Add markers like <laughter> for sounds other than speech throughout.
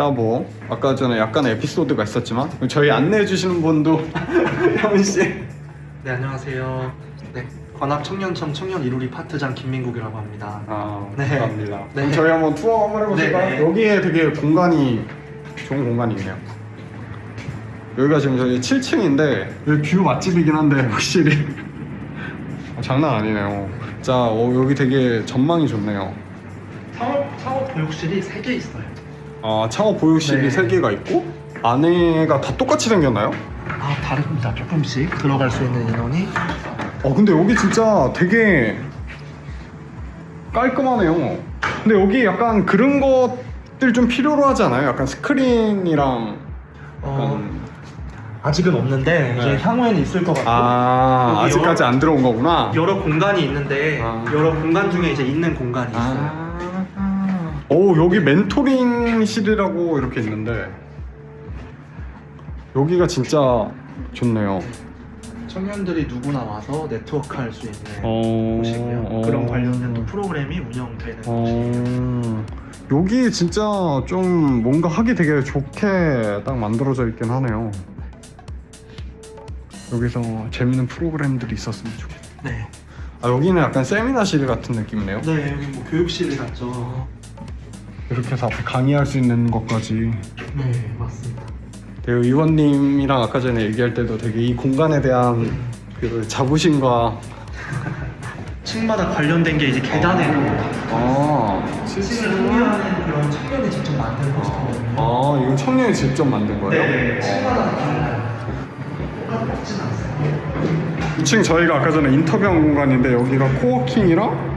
자, 뭐 아까 전에 약간의 에피소드가 있었지만 저희 안내해 주시는 분도 <laughs> 현 씨. 네 안녕하세요. 네 관악 청년청 청년 이루리 파트장 김민국이라고 합니다. 아, 네. 감사합니다. 네. 그럼 저희 한번 투어 한번 해보실까요? 네, 네. 여기에 되게 공간이 좋은 공간이네요. 여기가 지금 저희 7층인데 여기 뷰 맛집이긴 한데 확실히 <laughs> 아, 장난 아니네요. 자, 어, 여기 되게 전망이 좋네요. 창업 창업 보육실이 3개 있어요. 아, 창업 보육실이 네. 3개가 있고 안에가 다 똑같이 생겼나요? 아 다릅니다. 조금씩 들어갈 수 있는 인원이 어 근데 여기 진짜 되게 깔끔하네요. 근데 여기 약간 그런 것들 좀 필요로 하지 않아요? 약간 스크린이랑 어, 약간 아직은 없는데 네. 이제 향후에는 있을 것 같고 아 여기 아직까지 안 들어온 거구나. 여러 공간이 있는데 아. 여러 공간 중에 이제 있는 공간이 있어요. 아. 오 여기 멘토링실이라고 이렇게 있는데 여기가 진짜 좋네요. 청년들이 누구나 와서 네트워크 할 수 있는 어. 곳이고요. 어. 그런 관련된 또 프로그램이 운영되는 곳이에요. 어, 여기 진짜 좀 뭔가 하기 되게 좋게 딱 만들어져 있긴 하네요. 여기서 재밌는 프로그램들이 있었으면 좋겠어요. 네. 아, 여기는 약간 세미나실 같은 느낌이네요. 네 여기 뭐 교육실 같죠. 이렇게 해서 앞에 강의할 수 있는 것까지. 네 맞습니다. 되게 의원님이랑 아까 전에 얘기할 때도 되게 이 공간에 대한 그 자부심과 <laughs> 층마다 관련된 게 이제 계단에도 아, 층을 소개하는 그런 청년이 직접 만든 포스터거든요. 아, 이건 청년이 직접 만든 거예요? 네, 어. 층마다 다 달라요. 똑같이 먹진 않아요. 2층 저희가 아까 전에 인터뷰한 공간인데 여기가 코워킹이랑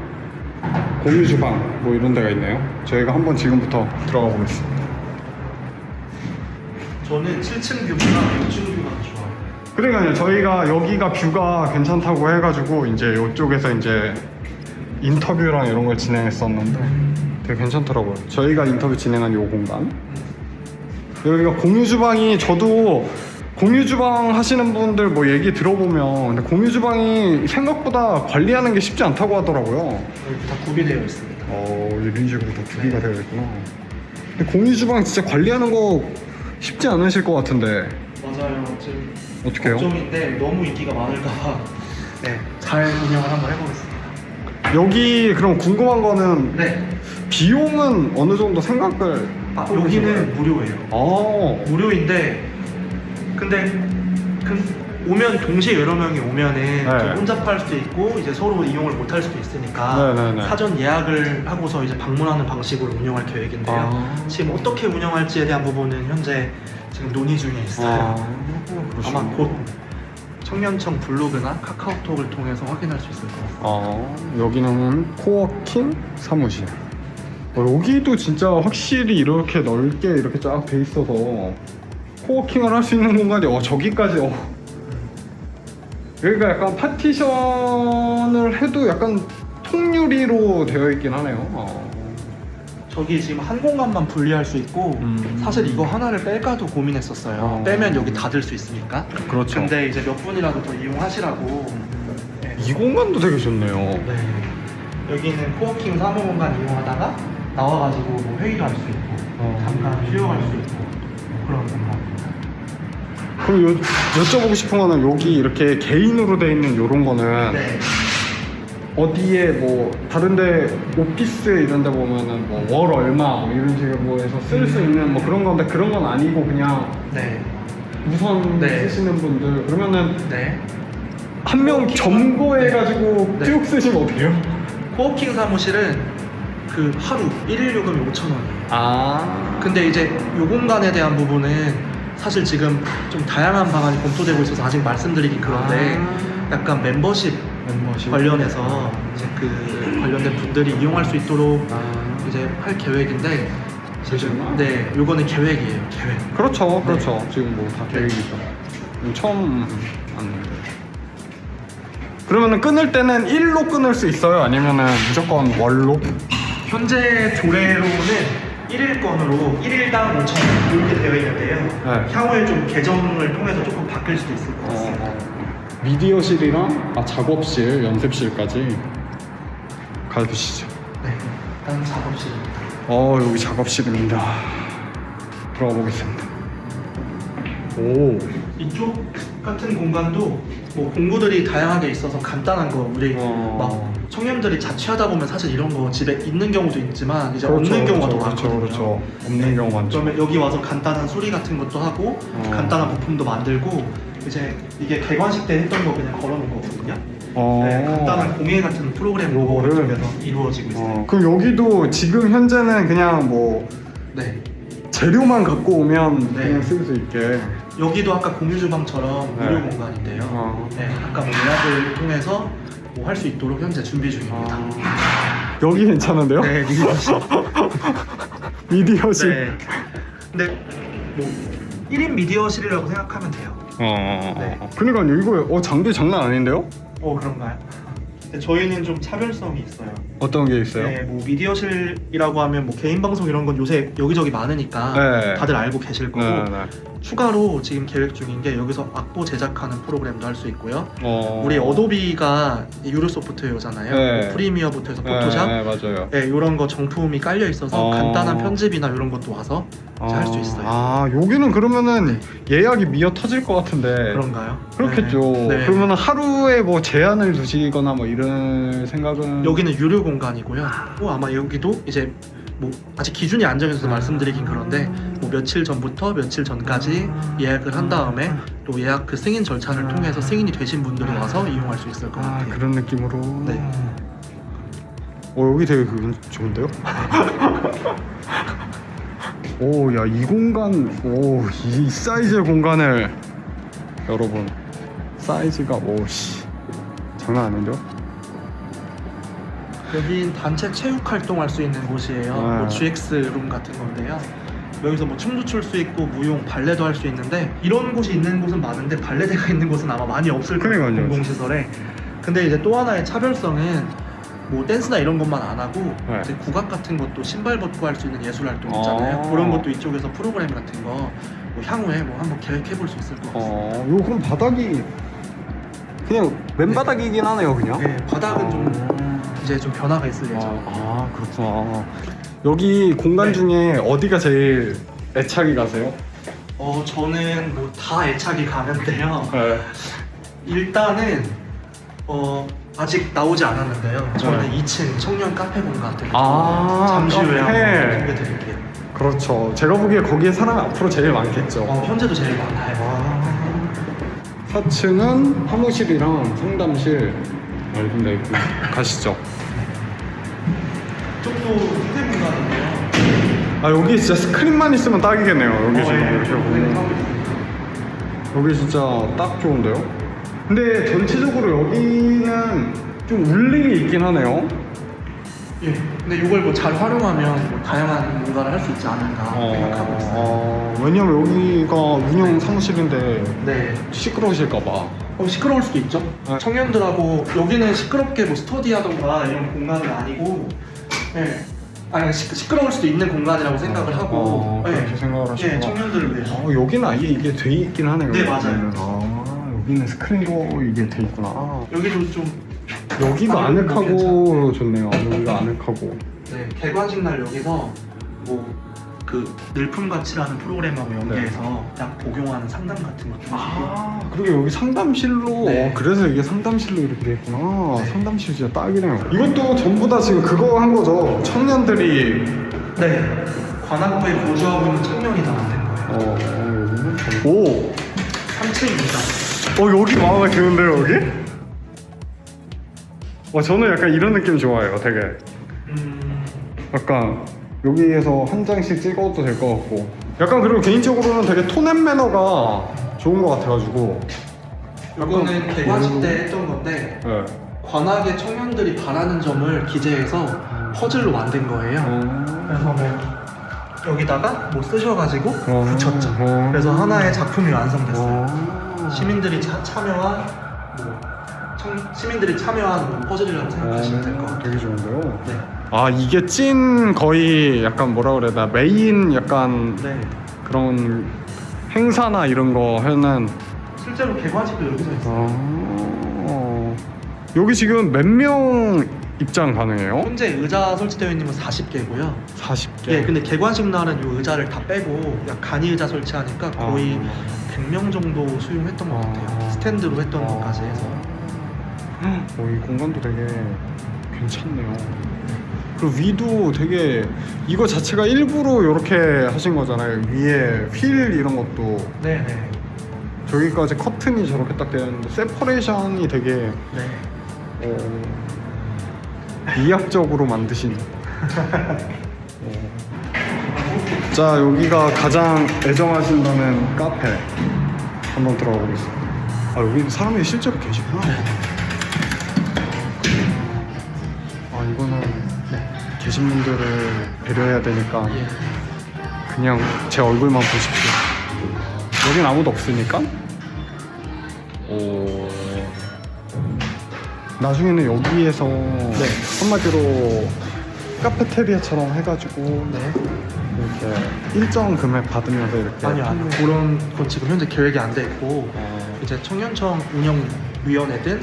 공유 주방 뭐 이런 데가 있네요. 저희가 한번 지금부터 들어가 보겠습니다. 저는 7층 뷰보다 6층 뷰가 더 좋아요. 그러니까요, 저희가 여기가 뷰가 괜찮다고 해가지고 이제 이쪽에서 이제 인터뷰랑 이런 걸 진행했었는데 되게 괜찮더라고요. 저희가 인터뷰 진행한 이 공간. 여기가 공유 주방이 저도 공유 주방 하시는 분들 뭐 얘기 들어보면 근데 공유 주방이 생각보다 관리하는 게 쉽지 않다고 하더라고요. 여기 다 구비되어 있습니다. 어 이런 식으로 다 구비가 되어 있구나. 근데 공유 주방 진짜 관리하는 거 쉽지 않으실 것 같은데 맞아요. 지금 어떻게 해요? 걱정인데 너무 인기가 많을까봐 네, 잘 운영을 한번 해보겠습니다. 여기 그럼 궁금한 거는 네, 비용은 어느 정도 생각을 아, 하고 여기는 계신가요? 무료예요. 아, 무료인데 근데 그 오면 동시에 여러 명이 오면은 네. 좀 혼잡할 수도 있고 이제 서로 이용을 못할 수도 있으니까 네 네 네. 사전 예약을 하고서 이제 방문하는 방식으로 운영할 계획인데요. 아. 지금 어떻게 운영할지에 대한 부분은 현재 지금 논의 중에 있어요. 아. 아마 곧 청년청 블로그나 카카오톡을 통해서 확인할 수 있을 것 같아요. 아, 여기는 코워킹 사무실. 어, 여기도 진짜 확실히 이렇게 넓게 이렇게 쫙 돼 있어서 코워킹을 할 수 있는 공간이 어 저기까지 어. 여기가 약간 파티션을 해도 약간 통유리로 되어 있긴 하네요. 어. 저기 지금 한 공간만 분리할 수 있고 음. 사실 이거 하나를 뺄까도 고민했었어요. 어. 빼면 여기 닫을 수 있으니까. 그렇죠. 근데 이제 몇 분이라도 더 이용하시라고. 네. 이 공간도 되게 좋네요. 네. 여기는 코워킹 사무 공간 이용하다가 나와가지고 뭐 회의도 할 수 있고 어. 잠깐 쉬어갈 수 있고 그런 공간 그럼 요, 여쭤보고 싶은 거는 여기 이렇게 개인으로 돼 있는 요런 거는 네. 어디에 뭐 다른데 오피스 이런 데 보면은 뭐 월 얼마 뭐 이런 식으로 해서 쓸 수 있는 뭐 그런 건데 그런 건 아니고 그냥 네. 우선 네. 쓰시는 분들 그러면은 네. 한 명 점거해 가지고 네. 쭉 쓰시면 어떡해요? 코워킹 사무실은 그 하루 일일 요금이 5천 원이에요. 아 근데 이제 요 공간에 대한 부분은 사실 지금 좀 다양한 방안이 검토되고 있어서 아직 말씀드리긴 그런데 아. 약간 멤버십 멤버십 관련해서 이제 그 관련된 분들이 이용할 수 있도록 아. 이제 할 계획인데 지금 네 요거는 계획이에요 계획 그렇죠 그렇죠 지금 뭐 다 계획이죠 음, 처음 왔는데 그러면은 끊을 때는 1로 끊을 수 있어요? 아니면은 무조건 월로? 현재 조례로는 1일권으로 1일당 5천 원 이렇게 되어 있는데요 네. 향후에 좀 개정을 통해서 조금 바뀔 수도 있을 것 같습니다 어, 미디어실이랑 아, 작업실, 연습실까지 가주시죠. 네 일단 작업실입니다 어 여기 작업실입니다. 들어가 보겠습니다. 오. 이쪽 같은 공간도 뭐 공구들이 다양하게 있어서 간단한 거 우리 어. 막 청년들이 자취하다 보면 사실 이런 거 집에 있는 경우도 있지만 이제 그렇죠, 없는 경우가 더 그렇죠, 많거든요. 그렇죠. 없는 경우 많죠. 그러면 여기 와서 간단한 수리 같은 것도 하고 어. 간단한 부품도 만들고 이제 이게 개관식 때 했던 거 그냥 걸어놓은 거거든요. 어. 네, 간단한 공예 같은 프로그램도 요거를? 이쪽에서 이루어지고 있어요. 어, 그럼 여기도 지금 현재는 그냥 뭐 네. 재료만 갖고 오면 네. 그냥 쓸 수 있게. 여기도 아까 공유 주방처럼 네. 무료 공간인데요. 어. 네, 아까 뭐 예약을 통해서 뭐 할 수 있도록 현재 준비 중입니다. 아. 여기 괜찮은데요? 네, 미디어실. <laughs> 미디어실. 네. 근데 뭐 1인 미디어실이라고 생각하면 돼요. 어. 네. 그러니까요. 이거 어, 장비 장난 아닌데요? 어, 그런가요? 근데 저희는 좀 차별성이 있어요. 어떤 게 있어요? 네, 뭐 미디어실이라고 하면 뭐 개인 방송 이런 건 요새 여기저기 많으니까 네. 다들 알고 계실 거고 네, 네. 추가로 지금 계획 중인 게 여기서 악보 제작하는 프로그램도 할 수 있고요. 어. 우리 어도비가 유료 소프트웨어잖아요. 네. 뭐 프리미어부터 해서 네, 포토샵, 네, 맞아요. 네, 이런 거 정품이 깔려 있어서 어. 간단한 편집이나 이런 것도 와서 할수 있어요. 아, 여기는 그러면은 예약이 미어 터질 것 같은데. 그런가요? 그렇겠죠. 네. 네. 그러면 하루에 뭐 제한을 두시거나 뭐 이런 생각은 여기는 유료 공간이고요. 또 아마 여기도 이제 뭐 아직 기준이 안 정해서 말씀드리긴 그런데 뭐 며칠 전부터 며칠 전까지 예약을 한 다음에 또 예약 그 승인 절차를 통해서 승인이 되신 분들이 와서 이용할 수 있을 것 아, 같아요. 그런 느낌으로. 네. 어, 여기 되게 그 좋은데요? 오, 야, 이 공간, 오, 이 사이즈의 공간을 여러분 사이즈가 오, 씨, 장난 아닌데요? 여긴 단체 체육 활동할 수 있는 곳이에요. 네. 뭐 GX 룸 같은 건데요. 여기서 뭐 춤도 출 수 있고 무용 발레도 할 수 있는데 이런 곳이 있는 곳은 많은데 발레대가 <laughs> 있는 곳은 아마 많이 없을 거예요 그러니까요. 공공시설에. 근데 이제 또 하나의 차별성은 뭐 댄스나 이런 것만 안 하고 네. 이제 국악 같은 것도 신발 벗고 할 수 있는 예술 활동 있잖아요. 아. 그런 것도 이쪽에서 프로그램 같은 거 뭐 향후에 뭐 한번 계획해 볼 수 있을 것 같아요. 어, 요 그럼 바닥이 그냥 맨바닥이긴 하네요, 그냥. 네, 바닥은 좀 이제 좀 변화가 있을 예정. 아, 아, 그렇구나. 여기 공간 네. 중에 어디가 제일 애착이 가세요? 어 저는 뭐 다 애착이 가는데요. 네. 일단은 어 아직 나오지 않았는데요. 저는 네. 2층 청년 카페 공간 되게 아, 잠시 후에 카페. 한번 소개 드릴게요. 그렇죠. 제가 보기에 거기에 사람이 앞으로 제일 많겠죠. 어, 현재도 제일 많아요. 아, 4층은 사무실이랑 상담실 넓은 데 있고 가시죠. 이쪽도 휴대 공간인데요. 아 여기 진짜 스크린만 있으면 딱이겠네요. 여기 어, 지금 예, 이렇게 보면. 여기 진짜 딱 좋은데요. 근데 전체적으로 여기는 좀 울림이 있긴 하네요. 예. 근데 이걸 뭐 잘 활용하면 뭐 다양한 뭔가를 할 수 있지 않을까 생각하고 있어요. 어, 왜냐면 여기가 운영 사무실인데 네. 시끄러우실까봐. 어, 시끄러울 수도 있죠. 네. 청년들하고 여기는 시끄럽게 뭐 스터디하던가 이런 공간은 아니고, 네. 아니 시, 시끄러울 수도 있는 공간이라고 생각을 하고, 어, 그렇게 네. 생각을 하시구나. 예, 청년들을 위해서. 어, 여기는 아예 이게 돼 있긴 하네요. 네, 맞아요. 아, 여기는 스크린도 이게 돼 있구나. 여기도 좀 여기가 아, 아늑하고 좋네요. 여기가 아늑하고. 네, 개관식 날 여기서 뭐 그 늘품같이라는 프로그램하고 연계해서 약 복용하는 상담 같은 것도 아, 그리고 여기 상담실로, 네. 어, 그래서 이게 상담실로 이렇게 돼 있구나. 네. 상담실 진짜 딱이네요. 이것도 전부 다 지금 그거 한 거죠. 청년들이, 네 관악구에 거주하고 있는 청년이 다 만든 거예요 어, 어, 여기는 전- 오! 3층입니다 어, 여기 마음에 드는데요, 여기? 어, 저는 약간 이런 느낌 좋아해요, 되게. 음, 약간 여기에서 한 장씩 찍어도 될 것 같고. 약간 그리고 개인적으로는 되게 톤앤 매너가 좋은 것 같아가지고. 이거는 개관식 때 했던 건데 네. 관악의 청년들이 바라는 점을 기재해서 퍼즐로 만든 거예요. 어... 그래서 뭐 여기다가 뭐 쓰셔가지고 어. 붙였죠. 어. 그래서 하나의 작품이 완성됐어요. 어... 시민들이 차, 참여한 뭐 청, 시민들이 참여한 뭐 퍼즐이라고 생각하시면 될것 어, 같아요. 되게 좋은데요? 네. 아 이게 찐 거의 약간 뭐라 그래야 되나 메인 약간 네. 그런 행사나 이런 거 하는 실제로 개관식도 여기서 있어요. 어... 여기 지금 몇 명 입장 가능해요? 현재 의자 설치되어 있는 건 40개고요. 40개. 예, 근데 개관식 날은 이 의자를 다 빼고 그냥 간이 의자 설치하니까 거의 100명 정도 수용했던 것 같아요. 아. 스탠드로 했던 아. 것까지 해서. 어, 이 공간도 되게 괜찮네요. 그리고 위도 되게 이거 자체가 일부러 이렇게 하신 거잖아요. 위에 휠 이런 것도 네네. 저기까지 커튼이 저렇게 딱 되어 있는데 세퍼레이션이 되게 네. 어, 미학적으로 만드신. <laughs> 어. 자 여기가 가장 애정하신다는 카페 한번 들어가 보겠습니다. 아 여기 사람이 실제로 계시구나. 계신 분들을 배려해야 되니까 예. 그냥 제 얼굴만 보십시오. 여긴 아무도 없으니까. 오. 나중에는 여기에서 한마디로 카페테리아처럼 해가지고 네. 이렇게 일정 금액 받으면서 이렇게 아니요, 아니요. 그런 건 지금 현재 계획이 안 돼 있고 어, 이제 청년청 운영 위원회든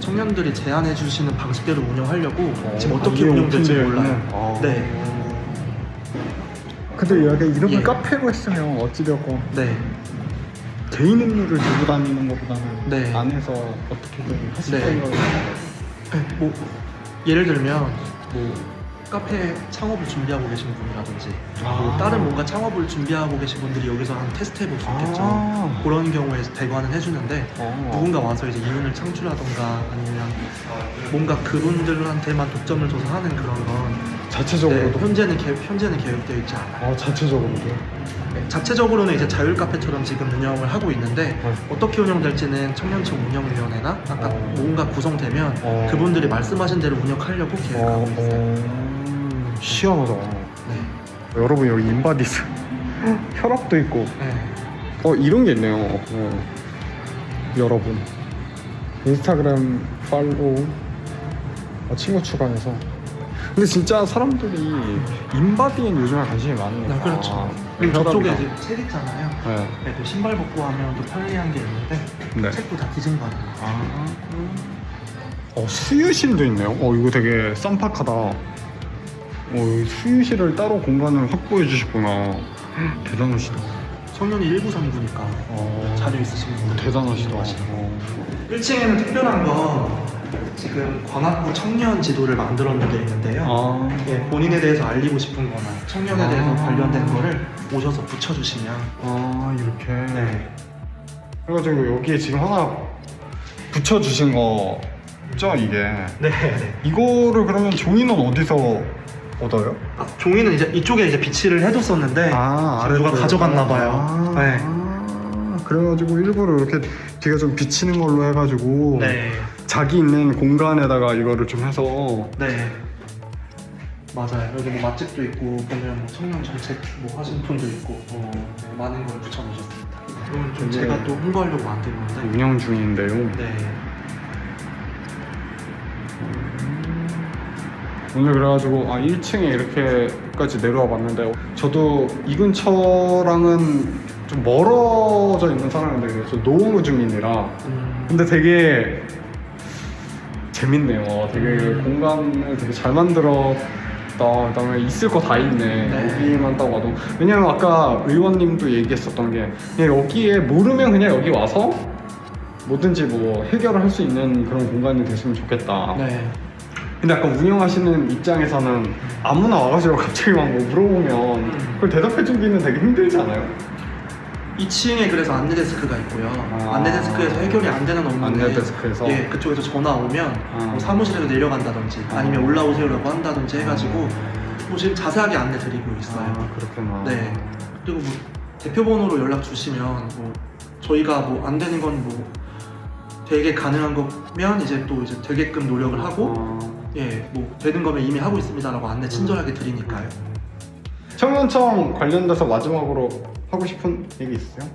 청년들이 제안해 주시는 방식대로 운영하려고 어, 지금 아, 어떻게 이게 운영될지 오픈되어 몰라요. 있는? 아. 네. 근데 여기 이름을 예. 카페로 했으면 어찌되었건 네. 개인 음료를 들고 다니는 것보다는 네. 안에서 어떻게든 하실 네. 생각을 네, 뭐 예를 들면 뭐 카페 창업을 준비하고 계신 분이라든지 뭐 아. 다른 뭔가 창업을 준비하고 계신 분들이 여기서 한번 테스트 해볼 수 있겠죠. 아. 그런 경우에 대관은 해주는데 어. 누군가 와서 이제 이윤을 창출하던가 아니면 뭔가 그분들한테만 독점을 줘서 하는 그런 건 네, 자체적으로도 현재는 계, 현재는 계획되어 있지 않아요. 아 자체적으로도 네, 자체적으로는 이제 자율 카페처럼 지금 운영을 하고 있는데 네. 어떻게 운영될지는 청년청 운영위원회나 아까 어. 뭔가 구성되면 어. 그분들이 말씀하신 대로 운영하려고 계획하고 어, 있어요. 어, 시원하다. 네. 여러분 여기 인바디스 혈압도 있고 네. 어 이런 게 있네요. 어. 여러분 인스타그램 팔로우 어, 친구 추가해서 근데 진짜 사람들이 인바디엔 요즘에 관심이 많으니까 아, 그렇죠. 이 그리고 저쪽에 혈압이나. 이제 책 있잖아요. 네. 네, 또 신발 벗고 하면 또 편리한 게 있는데 네. 책도 다 뒤진 거 아니에요. 아. 어 수유실도 있네요. 어 이거 되게 쌈팍하다. 어 수유실을 따로 공간을 확보해 주셨구나. 대단하시다. 청년이 일부 선구니까 어, 자료 있으신 분들 대단하시다. 어. 1층에는 특별한 건 지금 광학부 청년 지도를 놓은 게 있는데요. 아. 예, 본인에 대해서 알리고 싶은 거나 청년에 아. 대해서 관련된 거를 오셔서 붙여주시면 아 이렇게. 네. 그래가지고 여기에 지금 하나 붙여주신 거죠 이게. 네. 네. 이거를 그러면 종이는 어디서 얻어요? 아, 종이는 이제 이쪽에 이제 비치를 해뒀었는데 아, 지금 누가 아래쪽에. 가져갔나 봐요. 아, 네. 아, 그래가지고 일부러 이렇게 뒤가 좀 비치는 걸로 해가지고 네. 자기 있는 공간에다가 이거를 좀 해서 네. 맞아요. 여기 뭐 맛집도 있고 보면 뭐 청년 정책 뭐 하신 분도 있고 어, 네, 많은 걸 붙여놓으셨습니다. 이건 좀 제가 또 홍보하려고 만든 건데. 운영 중인데요. 네. 오늘 그래가지고 아 1층에 이렇게까지 내려와 봤는데 저도 이 근처랑은 좀 멀어져 있는 사람인데 저 노원구 주민이라 음, 근데 되게 재밌네요. 되게 음. 공간을 되게 잘 만들었다. 그다음에 있을 거 다 있네. 네. 여기만 딱 와도. 왜냐면 아까 의원님도 얘기했었던 게 그냥 여기에 모르면 그냥 여기 와서 뭐든지 뭐 해결을 할 수 있는 그런 공간이 됐으면 좋겠다. 네. 근데 약간 운영하시는 입장에서는 아무나 와가지고 <laughs> 갑자기 막 뭐 물어보면 그걸 대답해주기는 되게 힘들지 않아요? 2층에 그래서 안내 데스크가 있고요. 아. 안내 데스크에서 해결이 안 되는 업무는 안내 데스크에서? 예, 그쪽에서 전화 오면 아. 뭐 사무실에서 내려간다든지 아. 아니면 올라오세요라고 한다든지 해가지고 뭐 지금 자세하게 안내 드리고 있어요. 아, 그렇구나. 네. 그리고 뭐 대표 번호로 연락 주시면 뭐 저희가 뭐 안 되는 건뭐 되게 가능한 거면 이제 또 이제 되게끔 노력을 하고 아. 예, 뭐 되는 거면 이미 하고 있습니다라고 안내 친절하게 드리니까요. 청년청 관련돼서 마지막으로 하고 싶은 얘기 있으세요?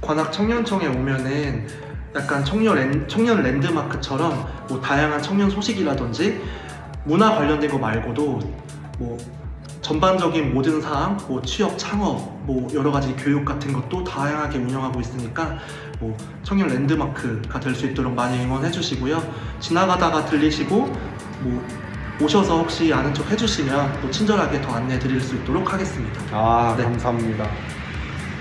관악 청년청에 오면은 약간 청년 랜, 청년 랜드마크처럼 뭐 다양한 청년 소식이라든지 문화 관련된 거 말고도 뭐 전반적인 모든 사항, 뭐 취업 창업, 뭐 여러 가지 교육 같은 것도 다양하게 운영하고 있으니까 뭐 청년 랜드마크가 될 수 있도록 많이 응원해 주시고요. 지나가다가 들리시고 뭐 오셔서 혹시 아는 척 해주시면 또 친절하게 더 안내 드릴 수 있도록 하겠습니다. 아 네. 감사합니다.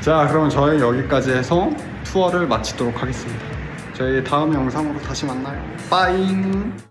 자 그럼 저희 여기까지 해서 투어를 마치도록 하겠습니다. 저희 다음 영상으로 다시 만나요. 빠잉.